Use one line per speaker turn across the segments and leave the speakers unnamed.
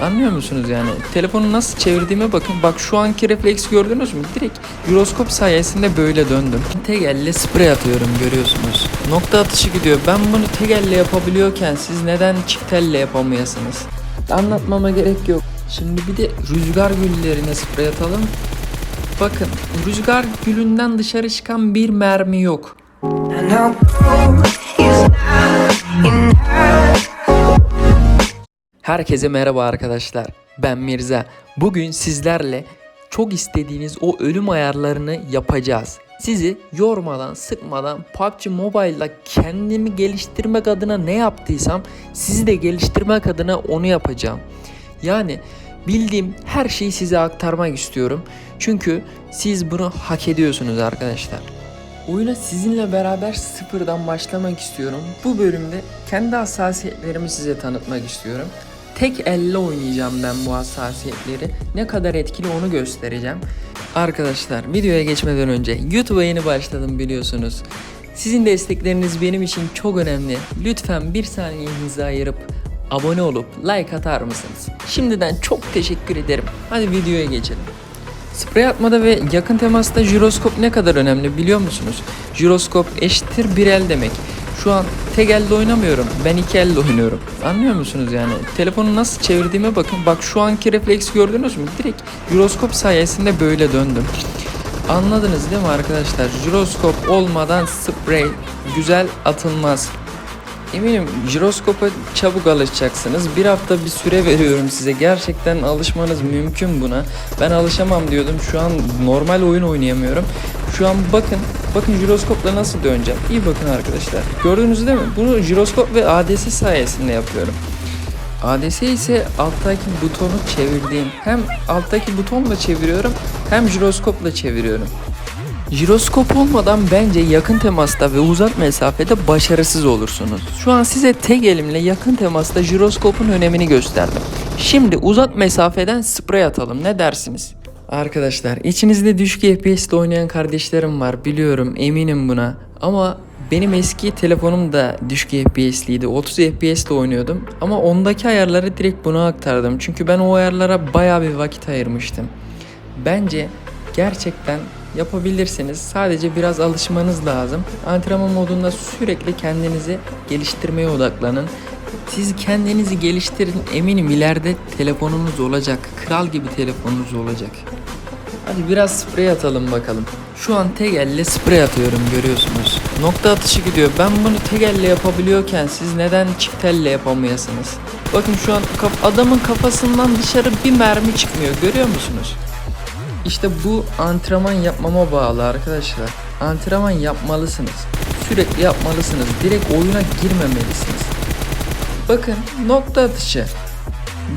Anlıyor musunuz yani? Telefonu nasıl çevirdiğime bakın. Bak şu anki refleks gördünüz mü? Direkt jiroskop sayesinde böyle döndüm. Tek elle sprey atıyorum görüyorsunuz. Nokta atışı gidiyor. Ben bunu tek elle yapabiliyorken siz neden çift elle yapamayasınız? Anlatmama gerek yok. Şimdi bir de rüzgar güllerine sprey atalım. Bakın rüzgar gülünden dışarı çıkan bir mermi yok. Herkese merhaba arkadaşlar. Ben Mirza. Bugün sizlerle çok istediğiniz o ölüm ayarlarını yapacağız. Sizi yormadan, sıkmadan PUBG Mobile'da kendimi geliştirmek adına ne yaptıysam sizi de geliştirmek adına onu yapacağım. Yani bildiğim her şeyi size aktarmak istiyorum. Çünkü siz bunu hak ediyorsunuz arkadaşlar. Oyuna sizinle beraber sıfırdan başlamak istiyorum. Bu bölümde kendi hassasiyetlerimi size tanıtmak istiyorum. Tek elle oynayacağım ben bu hassasiyetleri. Ne kadar etkili onu göstereceğim. Arkadaşlar videoya geçmeden önce YouTube'a yeni başladım biliyorsunuz. Sizin destekleriniz benim için çok önemli. Lütfen bir saniyenizi ayırıp abone olup like atar mısınız? Şimdiden çok teşekkür ederim. Hadi videoya geçelim. Sprey atmada ve yakın temasta jiroskop ne kadar önemli biliyor musunuz? Jiroskop eşittir bir el demek. Şu an tek elde oynamıyorum. Ben iki elle oynuyorum. Anlıyor musunuz yani? Telefonu nasıl çevirdiğime bakın. Bak şu anki refleks gördünüz mü? Direkt jiroskop sayesinde böyle döndüm. Anladınız değil mi arkadaşlar? Jiroskop olmadan sprey güzel atılmaz. Eminim jiroskopa çabuk alışacaksınız. Bir hafta bir süre veriyorum size. Gerçekten alışmanız mümkün buna. Ben alışamam diyordum. Şu an normal oyun oynayamıyorum. Şu an bakın, bakın jiroskopla nasıl döneceğim. İyi bakın arkadaşlar. Gördünüz değil mi? Bunu jiroskop ve ADS sayesinde yapıyorum. ADS ise alttaki butonu çevirdiğim. Hem alttaki butonla çeviriyorum hem jiroskopla çeviriyorum. Jiroskop olmadan bence yakın temasta ve uzak mesafede başarısız olursunuz. Şu an size tek elimle yakın temasta jiroskopun önemini gösterdim. Şimdi uzak mesafeden sprey atalım ne dersiniz? Arkadaşlar içinizde düşük FPS'de oynayan kardeşlerim var biliyorum eminim buna. Ama benim eski telefonum da düşük FPS'liydi. 30 FPS'de oynuyordum. Ama ondaki ayarları direkt buna aktardım. Çünkü ben o ayarlara baya bir vakit ayırmıştım. Bence gerçekten yapabilirsiniz. Sadece biraz alışmanız lazım. Antrenman modunda sürekli kendinizi geliştirmeye odaklanın. Siz kendinizi geliştirin. Eminim ileride telefonunuz olacak. Kral gibi telefonunuz olacak. Hadi biraz sprey atalım bakalım. Şu an tek elle sprey atıyorum görüyorsunuz. Nokta atışı gidiyor. Ben bunu tek elle yapabiliyorken siz neden çift elle yapamayasınız? Bakın şu an adamın kafasından dışarı bir mermi çıkmıyor görüyor musunuz? İşte bu antrenman yapmama bağlı arkadaşlar. Antrenman yapmalısınız. Sürekli yapmalısınız. Direkt oyuna girmemelisiniz. Bakın nokta atışı.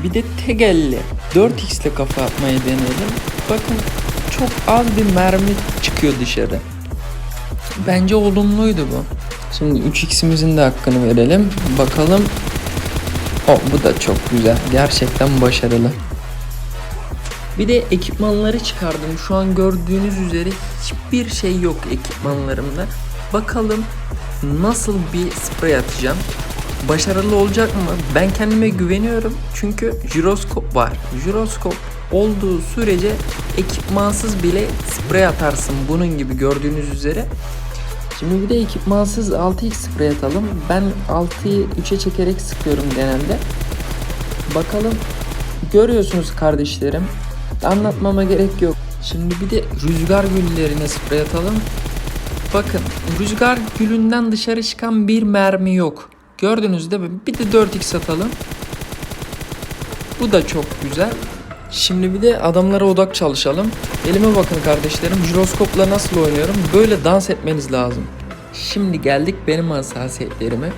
Bir de tek elle 4x ile kafa atmayı denedim. Bakın çok az bir mermi çıkıyor dışarı. Bence olumluydu bu. Şimdi 3x'imizin de hakkını verelim. Bakalım. O bu da çok güzel. Gerçekten başarılı. Bir de ekipmanları çıkardım. Şu an gördüğünüz üzere hiçbir şey yok ekipmanlarımda. Bakalım nasıl bir sprey atacağım. Başarılı olacak mı? Ben kendime güveniyorum. Çünkü jiroskop var. Jiroskop olduğu sürece ekipmansız bile sprey atarsın. Bunun gibi gördüğünüz üzere. Şimdi bir de ekipmansız 6x sprey atalım. Ben 6'yı 3'e çekerek sıkıyorum genelde. Bakalım görüyorsunuz kardeşlerim. Anlatmama gerek yok. Şimdi bir de rüzgar güllerine sprey atalım. Bakın rüzgar gülünden dışarı çıkan bir mermi yok. Gördünüz değil mi? Bir de 4x atalım. Bu da çok güzel. Şimdi bir de adamlara odak çalışalım. Elime bakın kardeşlerim. Jiroskopla nasıl oynuyorum? Böyle dans etmeniz lazım. Şimdi geldik benim hassasiyetlerime.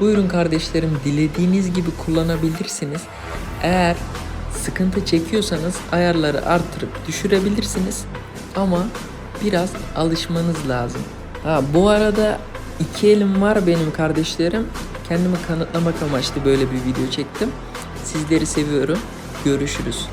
Buyurun kardeşlerim dilediğiniz gibi kullanabilirsiniz. Eğer sıkıntı çekiyorsanız ayarları artırıp düşürebilirsiniz. Ama biraz alışmanız lazım. Ha bu arada iki elim var benim kardeşlerim. Kendimi kanıtlamak amaçlı böyle bir video çektim. Sizleri seviyorum. Görüşürüz.